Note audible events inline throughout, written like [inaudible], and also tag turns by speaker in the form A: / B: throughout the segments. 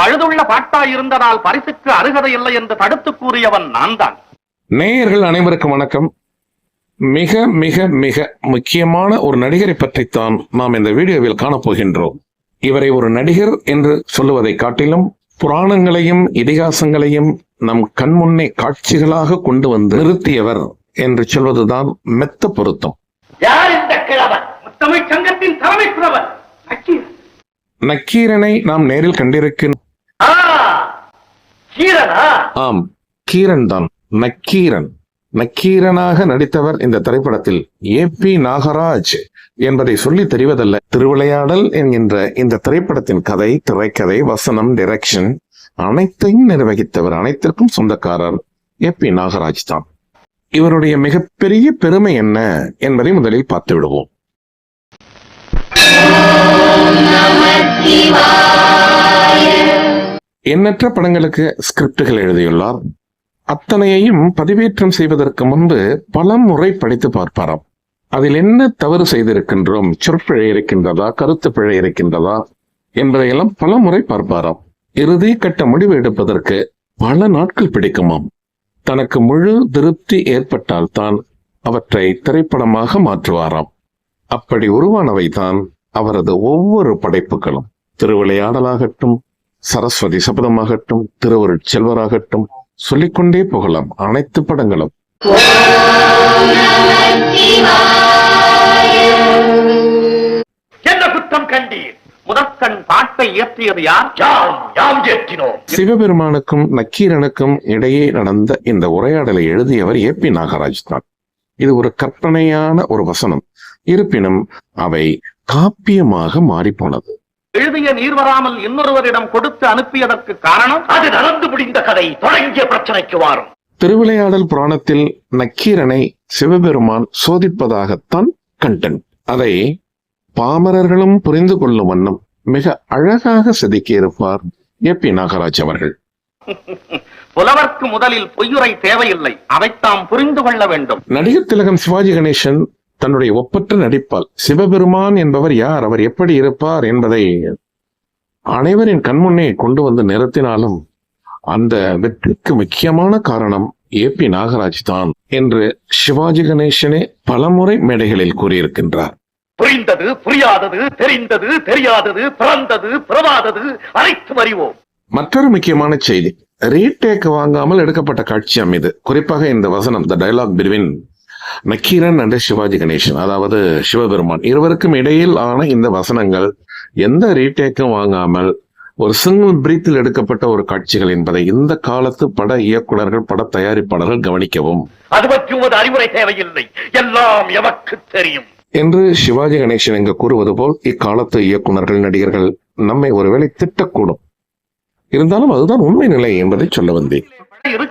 A: பழுதுள்ள பாட்டா இருந்ததால் பரிசுக்கு அருகதை இல்லை என்று தடுத்து கூறியவன் நான் தான்
B: நேயர்கள் அனைவருக்கும் வணக்கம். மிக மிக மிக முக்கியமான ஒரு நடிகரை பற்றித்தான் நாம் இந்த வீடியோவில் காணப்போகின்றோம். இவரை ஒரு நடிகர் என்று சொல்லுவதை காட்டிலும் புராணங்களையும் இதிகாசங்களையும் நம் கண்முன்னே காட்சிகளாக கொண்டு வந்து நிறுத்தியவர் என்று சொல்வதுதான் மெத்த பொருத்தம்.
A: நக்கீரன்.
B: நாம் நேரில் கண்டிருக்கின்ற ஆம் கீரன் தான் நக்கீரன். நக்கீரனாக நடித்தவர் இந்த திரைப்படத்தில் ஏ பி நாகராஜ் என்பதை சொல்லி தெரிவதல்ல. திருவிளையாடல் என்கின்ற இந்த திரைப்படத்தின் கதை திரைக்கதை வசனம் டைரக்ஷன் அனைத்தையும் நிர்வகித்தவர் அனைத்திற்கும் சொந்தக்காரர் ஏ பி நாகராஜ் தான். இவருடைய மிகப்பெரிய பெருமை என்ன என்பதை முதலில் பார்த்து விடுவோம். எண்ணற்ற படங்களுக்கு ஸ்கிரிப்டுகள் எழுதியுள்ளார். அத்தனையையும் பதிவேற்றம் செய்வதற்கு முன்பு பல முறை படித்து பார்ப்பாராம். அதில் என்ன தவறு செய்திருக்கின்றோம்? சொற்பிழை இருக்கின்றதா? கருத்து பிழை இருக்கின்றதா? என்பதையெல்லாம் பல முறை பார்ப்பாராம். இறுதி கட்ட முடிவு எடுப்பதற்கு பல நாட்கள் பிடிக்குமாம். தனக்கு முழு திருப்தி ஏற்பட்டால் தான் அவற்றை திரைப்படமாக மாற்றுவாராம். அப்படி உருவானவை தான் அவரது ஒவ்வொரு படைப்புகளும். திருவிளையாடலாகட்டும் சரஸ்வதி சபதமாகட்டும் திருவருட் செல்வராகட்டும் சொல்லிக்கொண்டே போகலாம் அனைத்து படங்களும்.
A: என்ன குற்றம் கண்டீர்? முதற்கண் பாட்டை இயற்றியது யார்? யாம் ஏற்றினோம்.
B: சிவபெருமானுக்கும் நக்கீரனுக்கும் இடையே நடந்த இந்த உரையாடலை எழுதியவர் ஏ பி நாகராஜ் தான் இது ஒரு கற்பனையான ஒரு வசனம். இருப்பினும் அவை காப்பியமாக மாறிப்போனது.
A: எழுதிய நீர் வராமல் இன்னொருவரிடம் கொடுத்து அனுப்பியதற்கு காரணம்? அது நடந்து முடிந்த கதை. தொடங்கிய பிரச்சனைக்கு வாரும்.
B: திருவிளையாடல் புராணத்தில் நக்கீரனை சிவபெருமான் சோதிப்பதாகத்தான் கண்டென்ட் அதை பாமரர்களும் புரிந்து கொள்ளும் வண்ணம் மிக அழகாக செதுக்கியிருப்பார் ஏ பி நாகராஜ் அவர்கள். [laughs]
A: புலவர்க்கு முதலில் பொய்யுரை தேவையில்லை. அதைத்தாம் புரிந்து கொள்ள வேண்டும்.
B: நடிகர் திலகம் சிவாஜி கணேசன் தன்னுடைய ஒப்பற்ற நடிப்பால் சிவபெருமான் என்பவர் யார்? அவர் எப்படி இருப்பார் என்பதை அனைவரின் கண்முன்னே கொண்டு வந்து நிறுத்தினாலும் அந்த வெற்றிக்கு முக்கியமான காரணம் ஏ பி நாகராஜ் தான் என்று சிவாஜி கணேசனே பலமுறை மேடைகளில் கூறியிருக்கின்றார்.
A: புரிந்தது புரியாதது தெரிந்தது தெரியாதது பிறந்தது பிறவாதது அனைத்தும் அறிவோம்.
B: மற்றொரு முக்கியமான செய்தி ரீடேக் வாங்காமல் எடுக்கப்பட்ட காட்சியம் இது. குறிப்பாக இந்த வசனம் த டயலாக் பிரிவின் நக்கீரன் அண்ட் சிவாஜி கணேசன் அதாவது சிவபெருமான். இருவருக்கும் இடையில் ஆன இந்த வசனங்கள் எந்த ரீடேக்கும் வாங்காமல் ஒரு சிங்கிள் பிரீத்தில் எடுக்கப்பட்ட ஒரு காட்சிகள் என்பதை இந்த காலத்து பட இயக்குனர்கள் பட தயாரிப்பாளர்கள் கவனிக்கவும்.
A: அது பற்றி உமது அறிவுரை தேவையில்லை. எல்லாம் எமக்கு தெரியும்.
B: என்று சிவாஜி கணேசன் இங்கு கூறுவது போல் இக்காலத்து இயக்குனர்கள் நடிகர்கள் நம்மை ஒருவேளை திட்டக்கூடும். இருந்தாலும் அதுதான் உண்மை நிலை என்பதை சொல்ல வந்தேன்.
A: பிழை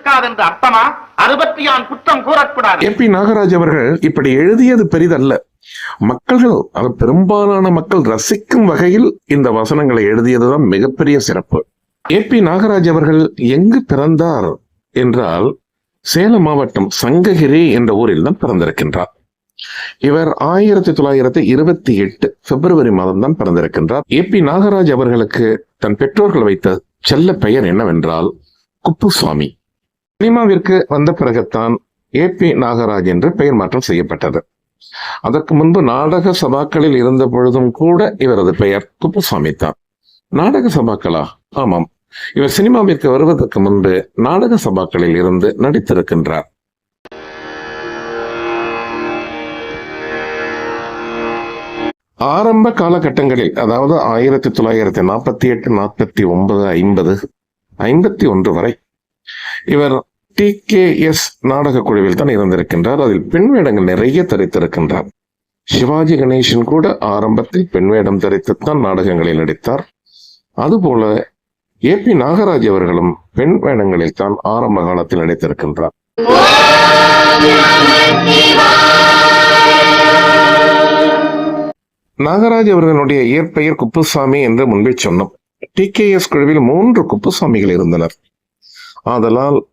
A: அர்த்தமா? அது பற்றி குற்றம் கூறக்கூடாது.
B: பி நாகராஜ் அவர்கள் இப்படி எழுதியது பெரிதல்ல. மக்கள்கள் அது பெரும்பாலான மக்கள் ரசிக்கும் வகையில் இந்த வசனங்களை எழுதியதுதான் மிகப்பெரிய சிறப்பு. ஏ பி நாகராஜ் அவர்கள் எங்கு பிறந்தார் என்றால் சேலம் மாவட்டம் சங்ககிரி என்ற ஊரில் தான் பிறந்திருக்கின்றார். இவர் ஆயிரத்தி தொள்ளாயிரத்தி இருபத்தி எட்டு பிப்ரவரி மாதம் தான் பிறந்திருக்கின்றார். ஏ பி நாகராஜ் அவர்களுக்கு தன் பெற்றோர்கள் வைத்த செல்ல பெயர் என்னவென்றால் குப்புசுவாமி. சினிமாவிற்கு வந்த பிறகுத்தான் ஏ பி நாகராஜ் என்று பெயர் மாற்றம் செய்யப்பட்டது. அதற்கு முன்பு நாடக சபாக்களில் இருந்த பொழுதும் கூட இவரது பெயர் குப்புசாமி தான். நாடக சபாக்களா? ஆமாம். இவர் சினிமாவிற்கு வருவதற்கு முன்பு நாடக சபாக்களில் இருந்து நடித்திருக்கின்றார். ஆரம்ப காலகட்டங்களில் அதாவது ஆயிரத்தி தொள்ளாயிரத்தி நாற்பத்தி எட்டு நாற்பத்தி ஒன்பது ஐம்பது ஐம்பத்தி ஒன்று வரை இவர் டி கே எஸ் நாடக குழுவில் தான் இருந்திருக்கின்றார். அதில் பெண் வேடங்கள் நிறைய தரித்திருக்கின்றார். சிவாஜி கணேசன் கூட ஆரம்பத்தில் பெண் வேடம் தரித்துத்தான் நாடகங்களில் நடித்தார். அதுபோல ஏ பி நாகராஜ் அவர்களும் பெண் வேடங்களில் தான் ஆரம்ப காலத்தில் நடித்திருக்கின்றார். நாகராஜ் அவர்களுடைய இயற்பெயர் குப்புசாமி என்று முன்பே சொன்னோம். டி கே எஸ் குழுவில் மூன்று குப்புசாமிகள் இருந்தனர். ஆதலால்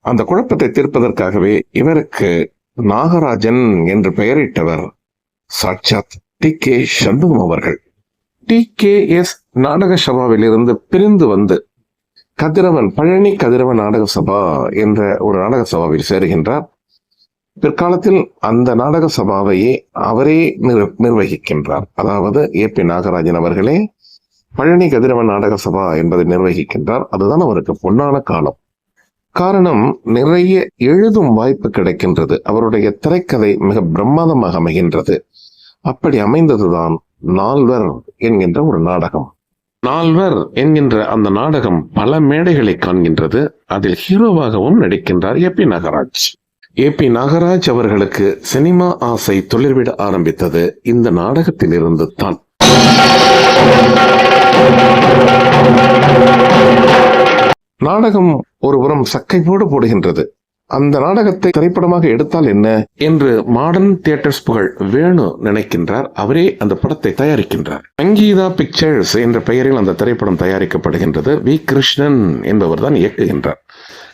B: அந்த குழப்பத்தை தீர்ப்பதற்காகவே இவருக்கு நாகராஜன் என்று பெயரிட்டவர் சாட்சாத் டி கே சண்முகம் அவர்கள். டி கே எஸ் நாடக சபாவிலிருந்து பிரிந்து வந்து கதிரவன் பழனி கதிரவன் நாடக சபா என்ற ஒரு நாடக சபாவில் சேருகின்றார். பிற்காலத்தில் அந்த நாடக சபாவையே அவரே நிர்- நிர்வகிக்கின்றார். அதாவது ஏ பி நாகராஜன் அவர்களே பழனி கதிரவன் நாடக சபா என்பதை நிர்வகிக்கின்றார். அதுதான் அவருக்கு பொன்னான காலம். காரணம் நிறைய எழுதும் வாய்ப்பு கிடைக்கின்றது. அவருடைய திரைக்கதை மிக பிரம்மாதமாக அமைகின்றது. அப்படி அமைந்ததுதான் நால்வர் என்கின்ற ஒரு நாடகம். நால்வர் என்கின்ற அந்த நாடகம் பல மேடைகளை காண்கின்றது. அதில் ஹீரோவாகவும் நடிக்கின்றார் A P Nagaraj. A P Nagaraj அவர்களுக்கு சினிமா ஆசை தொழில்விட ஆரம்பித்தது. இந்த நாடகத்திலிருந்து தான். நாடகம் ஒருபுறம் சக்கை போடு போடுகின்றது. அந்த நாடகத்தை திரைப்படமாக எடுத்தால் என்ன? என்று மாடர்ன் தியேட்டர்ஸ் புகழ் வேணு நினைக்கின்றார். அவரே அந்த படத்தை தயாரிக்கின்றார். சங்கீதா பிக்சர்ஸ் என்ற பெயரில் அந்த திரைப்படம் தயாரிக்கப்படுகின்றது. வி. கிருஷ்ணன் என்பவர் தான் இயக்குகின்றார்.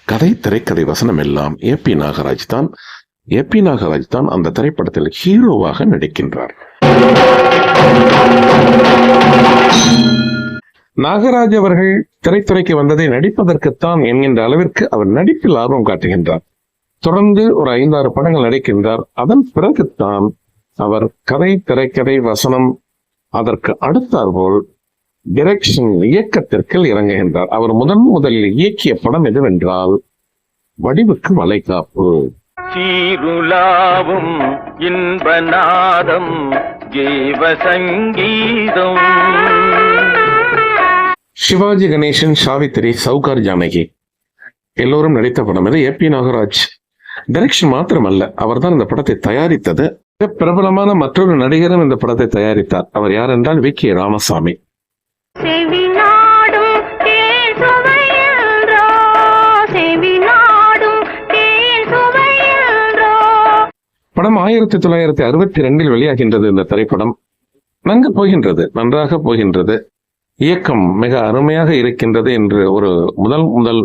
B: கதை திரைக்கதை வசனம் எல்லாம் ஏ. பி. நாகராஜ் தான். ஏ. பி. நாகராஜ் தான் அந்த திரைப்படத்தில் ஹீரோவாக நடிக்கின்றார். நாகராஜ் அவர்கள் திரைத்துறைக்கு வந்ததை நடிப்பதற்குத்தான் என்கின்ற அளவிற்கு அவர் நடிப்பில் ஆர்வம் காட்டுகின்றார். தொடர்ந்து ஒரு ஐந்தாறு படங்கள் நடிக்கின்றார். அதன் பிறகுத்தான் அவர் கதை திரைக்கதை வசனம் அதற்கு அடுத்தாற்போல் டிரெக்ஷன் இயக்கத்திற்கு இறங்குகின்றார். அவர் முதன் முதலில் இயக்கிய படம் எதுவென்றால் வடிவுக்கு வளைகாப்பு.
A: சீருலாவும் இன்பநாதம்
B: சிவாஜி கணேசன் சாவித்திரி சவுகார் ஜானகி. எல்லோரும் நடித்த படம் இது. ஏ பி நாகராஜ். டைரக்ஷன் மாத்திரமல்ல. அவர்தான் இந்த படத்தை தயாரித்தது. மிக பிரபலமான மற்றொரு நடிகரும் இந்த படத்தை தயாரித்தார். அவர் யார் என்றால் வி கே ராமசாமி. படம் ஆயிரத்தி தொள்ளாயிரத்தி அறுபத்தி ரெண்டில் வெளியாகின்றது இந்த திரைப்படம். நன்கு போகின்றது நன்றாக போகின்றது. இயக்கம் மிக அருமையாக இருக்கின்றது என்று ஒரு முதல் முதல்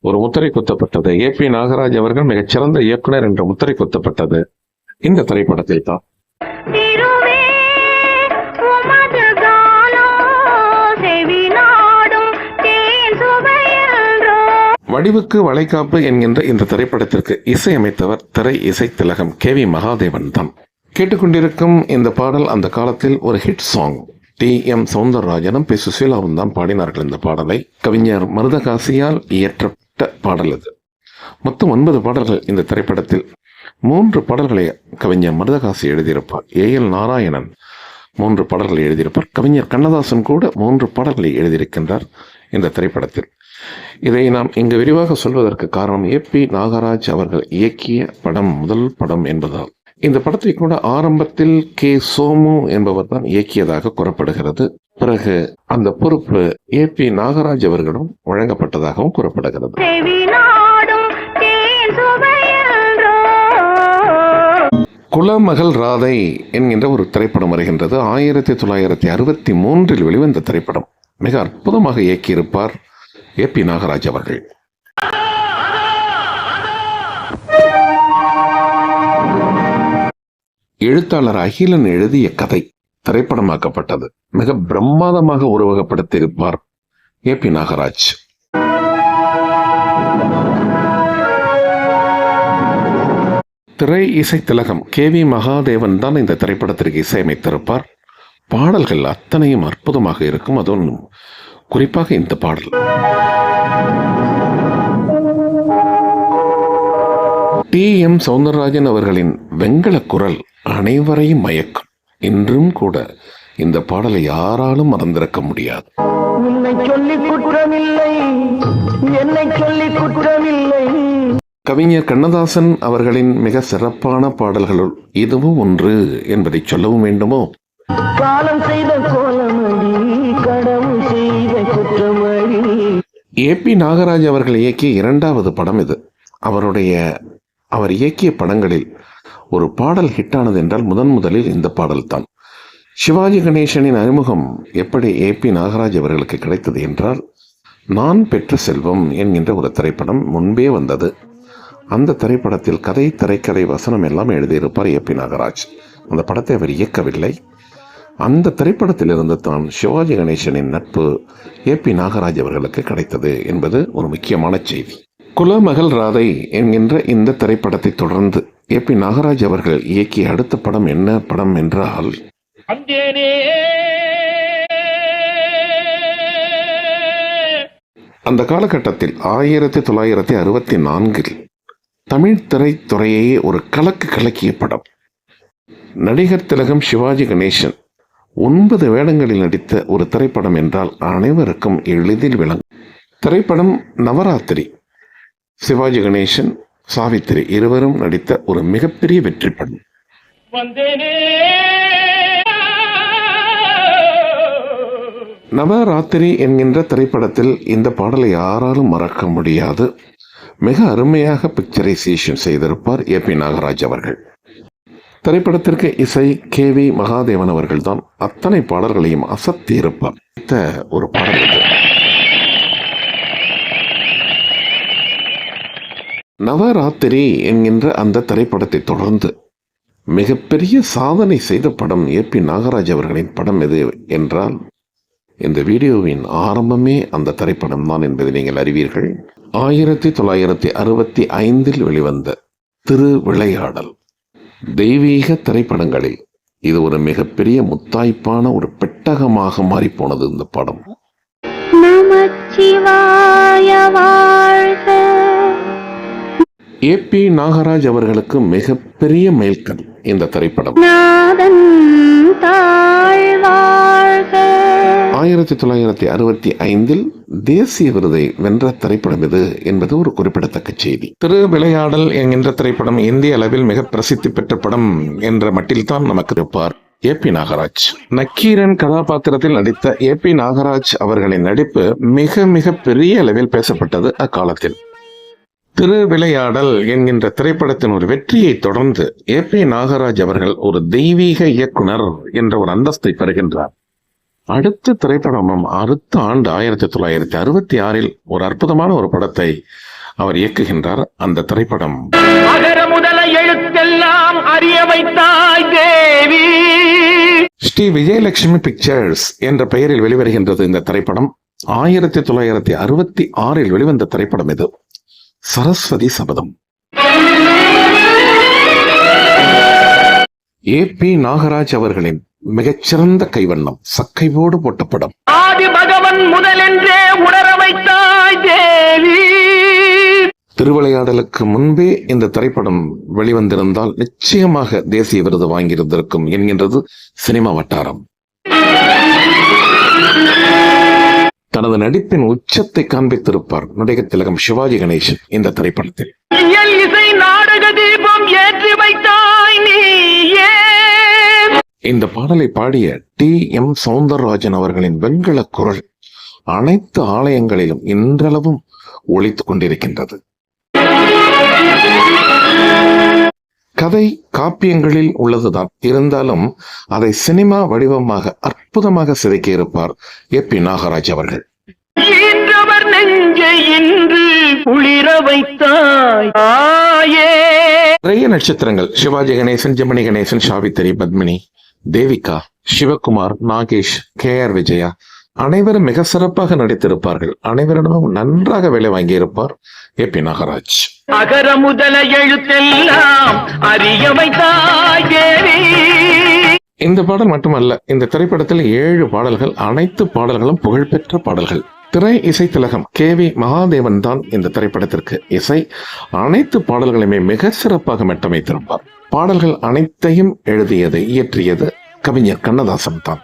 B: ஒரு முத்திரை குத்தப்பட்டது. ஏ பி நாகராஜ் அவர்கள் மிகச்சிறந்த இயக்குனர் என்ற முத்திரை குத்தப்பட்டது. இந்த திரைப்படத்தில் தான். வடிவுக்கு வளைகாப்பு என்கின்ற இந்த திரைப்படத்திற்கு இசையமைத்தவர் திரை இசை திலகம் கே வி மகாதேவன் தான். கேட்டுக்கொண்டிருக்கும் இந்த பாடல் அந்த காலத்தில் ஒரு ஹிட் சாங் டி. எம். சவுந்தரராஜனும் பி. சுசீலாவும் தான் பாடினார்கள் இந்த பாடலை. கவிஞர் மருதகாசியால் இயற்றப்பட்ட பாடல் இது மொத்தம் ஒன்பது பாடல்கள் இந்த திரைப்படத்தில். மூன்று பாடல்களை கவிஞர் மருதகாசி எழுதியிருப்பார். ஏ. எல். நாராயணன் மூன்று பாடல்களை எழுதியிருப்பார். கவிஞர் கண்ணதாசன் கூட மூன்று பாடல்களை எழுதியிருக்கின்றார் இந்த திரைப்படத்தில். இதை நாம் இங்கு விரிவாக சொல்வதற்கு காரணம் ஏ பி நாகராஜ் அவர்கள் இயக்கிய படம் முதல் படம் என்பதால். இந்த படத்தை கூட ஆரம்பத்தில் கே சோமு என்பவர் தான் இயக்கியதாக கூறப்படுகிறது. பிறகு அந்த பொறுப்பு ஏ பி நாகராஜ் அவர்களிடம் வழங்கப்பட்டதாகவும் கூறப்படுகிறது. குலமகள் ராதை என்கின்ற ஒரு திரைப்படம் வருகின்றது. ஆயிரத்தி தொள்ளாயிரத்தி அறுபத்தி மூன்றில் வெளிவந்த திரைப்படம். மிக அற்புதமாக இயக்கியிருப்பார். ஏ பி நாகராஜ் அவர்கள். எழுத்தாளர் அகிலன் எழுதிய கதை திரைப்படமாக்கப்பட்டது. மிக பிரம்மாதமாக உருவகப்படுத்தியிருப்பார் ஏ பி நாகராஜ். திரை இசை திலகம் கே வி மகாதேவன் தான் இந்த திரைப்படத்திற்கு இசையமைத்திருப்பார். பாடல்கள் அத்தனையும் அற்புதமாக இருக்கும். அதுவும் குறிப்பாக இந்த பாடல். டி. எம். சௌந்தரராஜன் அவர்களின் வெங்கல குரல் அனைவரையும் மயக்கும். இன்றும் கூட இந்த பாடலை யாராலும் மறந்திருக்க முடியாது.
C: உன்னை சொல்லி குற்றமில்லை. என்னை சொல்லி குற்றமில்லை.
B: கவிஞர் கண்ணதாசன் அவர்களின் மிக சிறப்பான பாடல்களுள் இதுவும் ஒன்று என்பதை சொல்லவும் வேண்டுமோ?
C: காலம் செய்த கோலமடி கடவுள் செய்த குற்றமடி.
B: ஏ. பி. நாகராஜ் அவர்கள் இயக்கிய இரண்டாவது படம் இது. அவருடைய அவர் இயக்கிய படங்களில் ஒரு பாடல் ஹிட்டானது என்றால் முதன் முதலில் இந்த பாடல்தான். சிவாஜி கணேசனின் அறிமுகம் எப்படி ஏ பி நாகராஜ் அவர்களுக்கு கிடைத்தது என்றால் நான் பெற்ற செல்வம் என்கின்ற ஒரு திரைப்படம் முன்பே வந்தது. அந்த திரைப்படத்தில் கதை திரைக்கதை வசனம் எல்லாம் எழுதியிருப்பார் ஏ பி நாகராஜ். அந்த படத்தை அவர் இயக்கவில்லை. அந்த திரைப்படத்திலிருந்து தான் சிவாஜி கணேசனின் நட்பு ஏ பி நாகராஜ் அவர்களுக்கு கிடைத்தது என்பது ஒரு முக்கியமான செய்தி. குலமகள் ராதை என்கின்ற இந்த திரைப்படத்தை தொடர்ந்து ஏ பி நாகராஜ் அவர்கள் இயக்கிய அடுத்த படம் என்ன படம் என்றால் அந்த காலகட்டத்தில் ஆயிரத்தி தொள்ளாயிரத்தி அறுபத்தி நான்கில் தமிழ் திரைத்துறையே ஒரு கலக்கு கலக்கிய படம். நடிகர் திலகம் சிவாஜி கணேசன் ஒன்பது வேடங்களில் நடித்த ஒரு திரைப்படம் என்றால் அனைவருக்கும் எளிதில் விளங்கும். திரைப்படம் நவராத்திரி. சிவாஜி கணேசன் சாவித்திரி இருவரும் நடித்த ஒரு மிகப்பெரிய வெற்றி படம். நவராத்திரி என்கின்ற திரைப்படத்தில் இந்த பாடலை யாராலும் மறக்க முடியாது. மிக அருமையாக பிக்சரைசேஷன் செய்திருப்பார் ஏ பி நாகராஜ் அவர்கள். திரைப்படத்திற்கு இசை கே வி மகாதேவன் அவர்கள்தான் அத்தனை பாடல்களையும் அசத்தி இருப்பார் ஒரு பாடல் நவராத்திரி என்கின்ற அந்த திரைப்படத்தை தொடர்ந்து மிகப்பெரிய சாதனை செய்த படம் ஏ பி நாகராஜ் அவர்களின் படம் எது என்றால் இந்த வீடியோவின் ஆரம்பமே அந்த திரைப்படம் தான் என்பதை நீங்கள் அறிவீர்கள். ஆயிரத்தி தொள்ளாயிரத்தி அறுபத்தி ஐந்தில் வெளிவந்த திரு விளையாடல் தெய்வீக திரைப்படங்களில் இது ஒரு மிகப்பெரிய முத்தாய்ப்பான ஒரு பெட்டகமாக மாறிப்போனது இந்த படம்.
D: நமச்சிவாய வாழ்க.
B: ஏ பி நாகராஜ் அவர்களுக்கு மிகப்பெரிய மைல்கல் இந்த திரைப்படம். ஆயிரத்தி தொள்ளாயிரத்தி அறுபத்தி ஐந்தில் தேசிய விருதை வென்ற திரைப்படம் இது என்பது ஒரு குறிப்பிடத்தக்க செய்தி. திரு விளையாடல் என்கின்ற திரைப்படம் இந்திய அளவில் மிக பிரசித்தி பெற்ற படம் என்ற மட்டில்தான் நமக்கு இருப்பார். ஏ பி நாகராஜ். நக்கீரன் கதாபாத்திரத்தில் நடித்த ஏ பி நாகராஜ் அவர்களின் நடிப்பு மிக மிக பெரிய அளவில் பேசப்பட்டது அக்காலத்தில். திரு விளையாடல் என்கின்ற திரைப்படத்தின் ஒரு வெற்றியை தொடர்ந்து ஏ பி நாகராஜ் அவர்கள் ஒரு தெய்வீக இயக்குனர் என்ற ஒரு அந்தஸ்தை பெறுகின்றார். அடுத்த திரைப்படமும் அடுத்த ஆண்டு ஆயிரத்தி தொள்ளாயிரத்தி அறுபத்தி ஆறில் ஒரு அற்புதமான ஒரு படத்தை அவர் இயக்குகின்றார். அந்த திரைப்படம்.
A: எழுத்தெல்லாம் அறிய வைத்தாய் தேவி.
B: ஸ்ரீ விஜயலட்சுமி பிக்சர்ஸ் என்ற பெயரில் வெளிவருகின்றது இந்த திரைப்படம். ஆயிரத்தி தொள்ளாயிரத்தி அறுபத்தி ஆறில் வெளிவந்த திரைப்படம் இது. சரஸ்வதி சபதம். ஏ பி நாகராஜ் அவர்களின் மிகச்சிறந்த கைவண்ணம் சக்கைவோடு போட்ட படம்
A: ஆதி பகவன் முதலென்றே உணர வைத்தாய் தேவி.
B: திருவிளையாடலுக்கு முன்பே இந்த திரைப்படம் வெளிவந்திருந்தால் நிச்சயமாக தேசிய விருது வாங்கியிருந்திருக்கும் என்கின்றது சினிமா வட்டாரம். தனது நடிப்பின் உச்சத்தை காண்பித்திருப்பார். நடிகர் திலகம் சிவாஜி கணேசன் இந்த திரைப்படத்தில். இந்த பாடலை பாடிய டி. எம். சவுந்தரராஜன் அவர்களின் வெண்கல குரல் அனைத்து ஆலயங்களிலும் இன்றளவும் ஒலித்துக் கொண்டிருக்கின்றது. கதை காப்பியங்களில் உள்ளதுதான். இருந்தாலும் அதை சினிமா வடிவமாக அற்புதமாக சிதைக்கியிருப்பார் ஏ பி நாகராஜ் அவர்கள். நிறைய நட்சத்திரங்கள். சிவாஜி கணேசன் ஜெமினி கணேசன் சாவித்திரி பத்மினி தேவிகா சிவகுமார் நாகேஷ் கே ஆர் விஜயா அனைவரும் மிக சிறப்பாக நடித்திருப்பார்கள். அனைவரிடமும் நன்றாக வேலை வாங்கியிருப்பார் ஏ பி நாகராஜ்.
A: அகர முதல எழுத்தெல்லாம் அறிய வைத்தாய் தேவி
B: இந்த பாடல் மட்டுமல்ல இந்த திரைப்படத்தில் ஏழு பாடல்கள் அனைத்து பாடல்களும் புகழ்பெற்ற பாடல்கள். திரை இசை திலகம் கே வி மகாதேவன் தான் இந்த திரைப்படத்திற்கு இசை. அனைத்து பாடல்களையுமே மிக சிறப்பாக மெட்டமைத்திருப்பார். பாடல்கள் அனைத்தையும் எழுதியது இயற்றியது கவிஞர் கண்ணதாசன் தான்.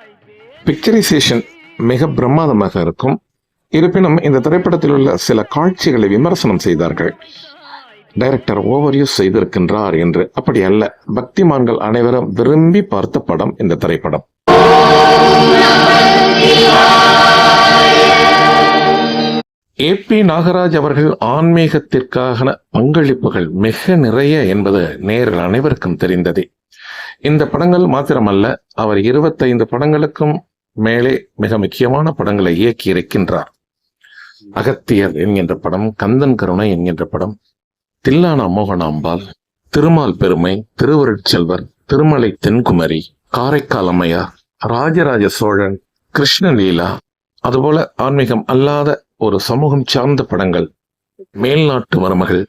B: பிக்சரைசேஷன் மிக பிரமாதமாக இருக்கும். இருப்பினும் இந்த திரைப்படத்தில் உள்ள சில காட்சிகளை விமர்சனம் செய்தார்கள். டைரக்டர் ஓவர் யூஸ் செய்திருக்கின்றார் என்று. அப்படி அல்ல. பக்திமான்கள் அனைவரும் விரும்பி பார்த்த படம் இந்த திரைப்படம். ஏ பி நாகராஜ் அவர்கள் ஆன்மீகத்திற்கான பங்களிப்புகள் மிக நிறைய என்பது நேரில் அனைவருக்கும் தெரிந்ததே. இந்த படங்கள் மாத்திரமல்ல அவர் இருபத்தைந்து படங்களுக்கும் மேலே மிக முக்கியமான படங்களை இயக்கி இருக்கின்றார் அகத்தியர் என்கின்ற படம் கந்தன் கருணை என்கின்ற படம் தில்லானா மோகனாம்பாள் திருமால் பெருமை திருவருட்செல்வர் திருமலை தென்குமரி காரைக்கால் அம்மையார் ராஜராஜ சோழன் கிருஷ்ணலீலா அதுபோல ஆன்மீகம் அல்லாத ஒரு சமூகம் சார்ந்த படங்கள். மேல்நாட்டு மருமகள்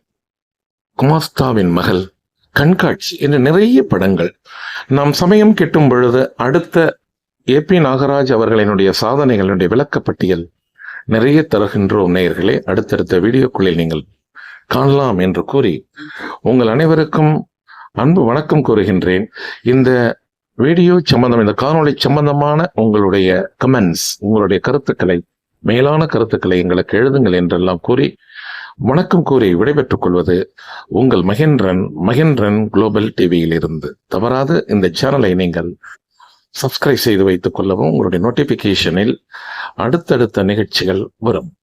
B: குமாஸ்தாவின் மகள் கண்காட்சி என்று நிறைய படங்கள். நாம் சமயம் கெட்டும் பொழுது அடுத்த ஏ பி நாகராஜ் அவர்களினுடைய சாதனைகளுடைய விளக்கப்பட்டியல் நிறைய தருகின்றோம் நேயர்களே. அடுத்தடுத்த வீடியோக்குள்ளில் நீங்கள் காணலாம் என்று கூறி உங்கள் அனைவருக்கும் அன்பு வணக்கம் கூறுகின்றேன். இந்த வீடியோ சம்பந்தம் இந்த காணொலி சம்பந்தமான உங்களுடைய கமெண்ட்ஸ் உங்களுடைய கருத்துக்களை மேலான கருத்துக்களை எங்களுக்கு எழுதுங்கள் என்றெல்லாம் கூறி வணக்கம் கூறி விடைபெற்றுக் கொள்வது உங்கள் மகேந்திரன் மகேந்திரன் குளோபல் டிவியில் இருந்து தவறாது இந்த சேனலை நீங்கள் சப்ஸ்கிரைப் செய்து வைத்துக் கொள்ளவும் உங்களுடைய நோட்டிபிகேஷனில் அடுத்தடுத்த நிகழ்ச்சிகள் வரும்.